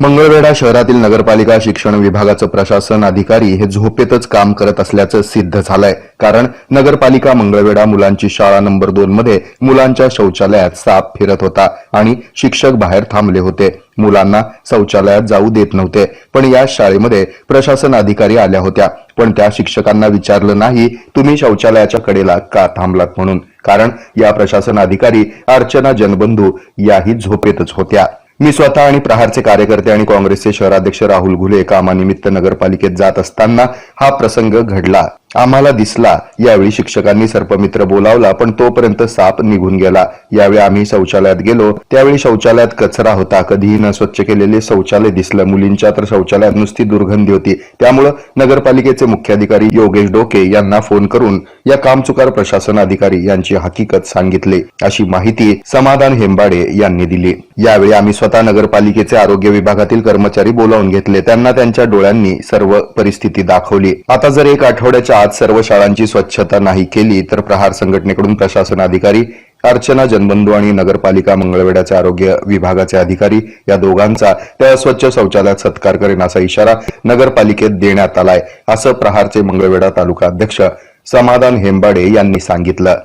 मंगळवेढा शहरातील नगरपालिका शिक्षण विभागाचं प्रशासन अधिकारी हे झोपेतच काम करत असल्याचं सिद्ध झालंय. कारण नगरपालिका मंगळवेढा मुलांची शाळा नंबर दोन मध्ये मुलांच्या शौचालयात साप फिरत होता आणि शिक्षक बाहेर थांबले होते. मुलांना शौचालयात जाऊ देत नव्हते पण या शाळेमध्ये प्रशासन अधिकारी आल्या होत्या. पण त्या शिक्षकांना विचारलं नाही तुम्ही शौचालयाच्या कडेला का थांबलात म्हणून? कारण या प्रशासन अधिकारी अर्चना जनबंधू याही झोपेतच होत्या. मी स्वतः आणि प्रहारचे कार्यकर्ते आणि काँग्रेसचे शहराध्यक्ष राहुल घुले कामानिमित्त नगरपालिकेत जात असताना हा प्रसंग घडला. आम्हाला दिसला. यावेळी शिक्षकांनी सर्पमित्र बोलावला पण तोपर्यंत साप निघून गेला. यावेळी आम्ही शौचालयात गेलो. त्यावेळी शौचालयात कचरा होता. कधीही न स्वच्छ केलेले शौचालय दिसलं. मुलींच्या तर शौचालयात नुसती दुर्गंधी होती. त्यामुळं नगरपालिकेचे मुख्याधिकारी योगेश डोके यांना फोन करून या कामचुकार प्रशासन अधिकारी यांची हकीकत सांगितली. अशी माहिती समाधान हेंबाडे यांनी दिली. यावेळी आम्ही स्वतः नगरपालिकेचे आरोग्य विभागातील कर्मचारी बोलावून घेतले. त्यांना त्यांच्या डोळ्यांनी सर्व परिस्थिती दाखवली. आता जर एक आठवड्याच्या आत सर्व शाळांची स्वच्छता नाही केली तर प्रहार संघटनेकडून प्रशासन अधिकारी अर्चना जनबंधू आणि नगरपालिका मंगळवेड्याचे आरोग्य विभागाचे अधिकारी या दोघांचा त्या स्वच्छ शौचालयात सत्कार करेन असा इशारा नगरपालिकेत देण्यात आलाय असं प्रहारचे मंगळवेढा तालुका अध्यक्ष समाधान हेंबाडे यांनी सांगितलं.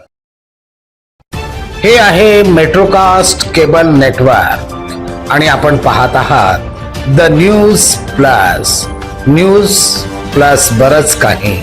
हे आहे मेट्रोकास्ट केबल नेटवर्क आणि आपण पाहत आहात the news plus. News plus बरच काही.